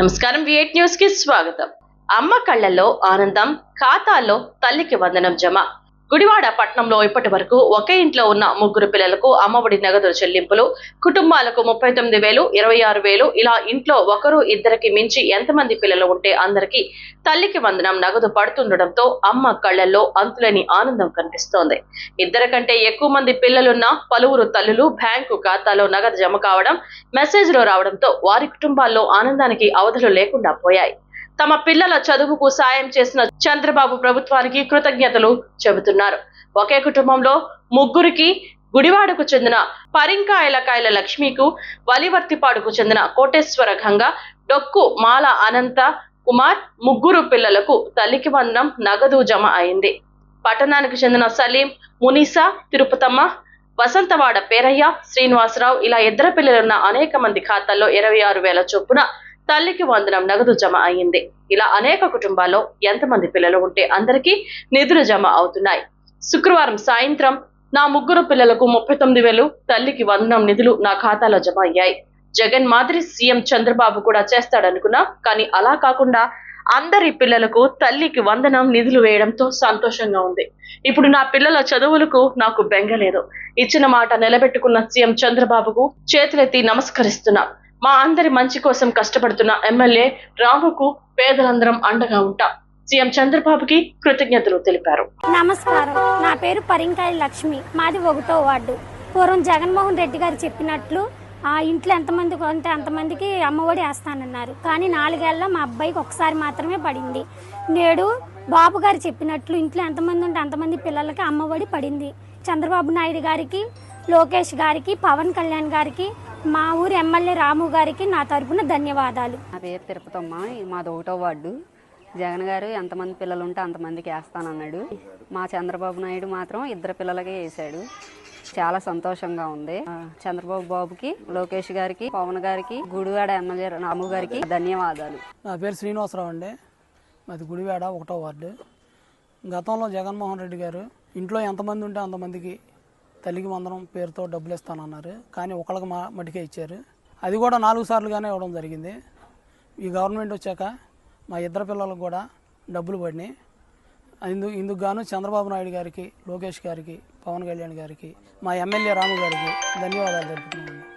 నమస్కారం విఎట్ న్యూస్కి స్వాగతం. అమ్మ కళ్ళల్లో ఆనందం ఖాతాలో తల్లికి వందనం జమ. గుడివాడ పట్నంలో ఇప్పటి వరకు ఒకే ఇంట్లో ఉన్న ముగ్గురు పిల్లలకు అమ్మఒడి నగదు చెల్లింపులు కుటుంబాలకు ముప్పై తొమ్మిది వేలు ఇరవై ఆరు వేలు ఇలా ఇంట్లో ఒకరు ఇద్దరికి మించి ఎంతమంది పిల్లలు ఉంటే అందరికీ తల్లికి వందనం నగదు పడుతుండటంతో అమ్మ కళ్ళల్లో అంతులేని ఆనందం కనిపిస్తోంది. ఇద్దరికంటే ఎక్కువ మంది పిల్లలున్న పలువురు తల్లులు బ్యాంకు ఖాతాలో నగదు జమ కావడం మెసేజ్లో రావడంతో వారి కుటుంబాల్లో ఆనందానికి అవధులు లేకుండా పోయాయి. తమ పిల్లల చదువుకు సాయం చేసిన చంద్రబాబు ప్రభుత్వానికి కృతజ్ఞతలు చెబుతున్నారు. ఒకే కుటుంబంలో ముగ్గురికి గుడివాడకు చెందిన పరింకాయలకాయల లక్ష్మికు వలివర్తిపాడుకు చెందిన కోటేశ్వర గంగ డొక్కు మాల అనంత కుమార్ ముగ్గురు పిల్లలకు తల్లికి వందనం నగదు జమ అయింది. పట్టణానికి చెందిన సలీం మునీసా తిరుపతమ్మ వసంతవాడ పేరయ్య శ్రీనివాసరావు ఇలా ఇద్దరు పిల్లలున్న అనేక మంది ఖాతాల్లో ఇరవై ఆరు వేల చొప్పున తల్లికి వందనం నగదు జమ అయింది ఇలా అనేక కుటుంబాల్లో ఎంతమంది పిల్లలు ఉంటే అందరికీ నిధులు జమ అవుతున్నాయి. శుక్రవారం సాయంత్రం నా ముగ్గురు పిల్లలకు ముప్పై తొమ్మిది వేలు తల్లికి వందనం నిధులు నా ఖాతాలో జమ అయ్యాయి. జగన్ మాదిరి సీఎం చంద్రబాబు కూడా చేస్తాడనుకున్నా కానీ అలా కాకుండా అందరి పిల్లలకు తల్లికి వందనం నిధులు వేయడంతో సంతోషంగా ఉంది. ఇప్పుడు నా పిల్లల చదువులకు నాకు బెంగలేదు. ఇచ్చిన మాట నిలబెట్టుకున్న సీఎం చంద్రబాబుకు చేతులెత్తి నమస్కరిస్తున్నా. మా అందరి మంచి కోసం కష్టపడుతున్న ఎమ్మెల్యే రాముకు పేదలందరం అండగా ఉంటాం. సీఎం చంద్రబాబుకి కృతజ్ఞతలు తెలిపారు. నమస్కారం. నా పేరు పరింకాయ లక్ష్మి. మాది ఒకటో వార్డు. పూర్వం జగన్మోహన్ రెడ్డి గారు చెప్పినట్లు ఆ ఇంట్లో ఎంతమంది కొంటే అంతమందికి అమ్మఒడి వేస్తానన్నారు. కానీ నాలుగేళ్ళ మా అబ్బాయికి ఒకసారి మాత్రమే పడింది. నేడు బాబు గారు చెప్పినట్లు ఇంట్లో ఎంతమంది ఉంటే అంతమంది పిల్లలకి అమ్మఒడి పడింది. చంద్రబాబు నాయుడు గారికి లోకేష్ గారికి పవన్ కళ్యాణ్ గారికి మా ఊరి ఎమ్మెల్యే రాము గారికి నా తరపున ధన్యవాదాలు. నా పేరు తిరుపతమ్మ మాది ఒకటో వార్డు. జగన్ గారు ఎంతమంది పిల్లలు ఉంటే అంతమందికి వేస్తానన్నాడు. మా చంద్రబాబు నాయుడు మాత్రం ఇద్దరు పిల్లలకే వేసాడు చాలా సంతోషంగా ఉంది. చంద్రబాబు బాబుకి లోకేష్ గారికి పవన్ గారికి గుడివాడ ఎమ్మెల్యే రాము గారికి ధన్యవాదాలు. నా పేరు శ్రీనివాసరావు అండి. మాది గుడివాడ ఒకటో వార్డు. గతంలో జగన్మోహన్ రెడ్డి గారు ఇంట్లో ఎంతమంది ఉంటే అంతమందికి తల్లికి మందరం పేరుతో డబ్బులు ఇస్తానన్నారు కానీ ఒకళ్ళకి మా మటుకే ఇచ్చారు. అది కూడా నాలుగు సార్లుగానే ఇవ్వడం జరిగింది. ఈ గవర్నమెంట్ వచ్చాక మా ఇద్దరు పిల్లలకు కూడా డబ్బులు పడినాయి. ఇందు ఇందుకు గాను చంద్రబాబు నాయుడు గారికి లోకేష్ గారికి పవన్ కళ్యాణ్ గారికి మా ఎమ్మెల్యే రాము గారికి ధన్యవాదాలు తెలుపుతున్నాను.